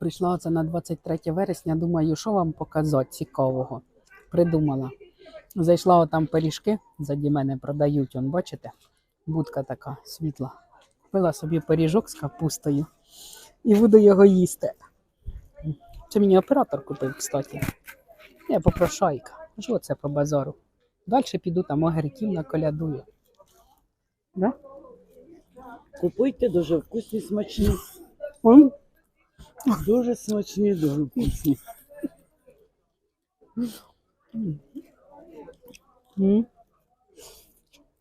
Прийшла оце на 23 вересня, думаю, що вам показати цікавого. Придумала. Зайшла отам пиріжки, заді мене продають, он, бачите? Будка така світла. Купила собі пиріжок з капустою і буду його їсти. Це мені оператор купив, кстати. Я попрошайка. Що це по базару? Далі піду там огірків наколядую. Да? Купуйте дуже вкусні, смачні. Дуже смачні, дуже вкусні.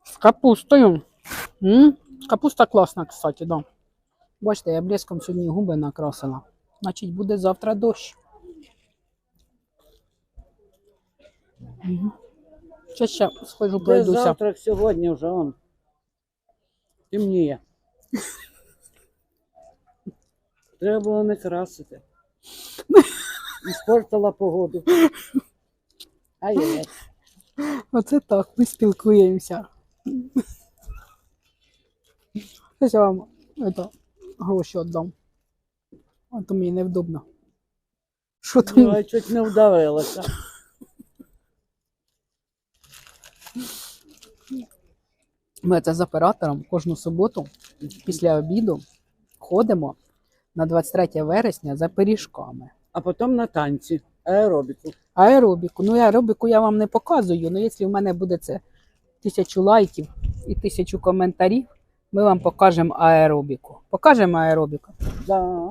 З капустою. Капуста класна, кстати, да. Бачите, я блеском сьогодні губи накрасила. Значить, буде завтра дощ. Ще ще схожу, пройдуся. завтрак сьогодні вже он. Темніє. Треба було не красити. Іспортила погоду. Ай-яй. Оце так, ми спілкуємося. Щось я вам это, гроші віддам. А то мені невдобно. Що там? Я чуть не вдавилася. Ми це з оператором кожну суботу після обіду ходимо на 23 вересня за пиріжками. А потім на танці. Аеробіку. Аеробіку. Ну, аеробіку я вам не показую, але якщо в мене буде це тисячу лайків і тисячу коментарів, ми вам покажемо аеробіку. Покажемо аеробіку. Да.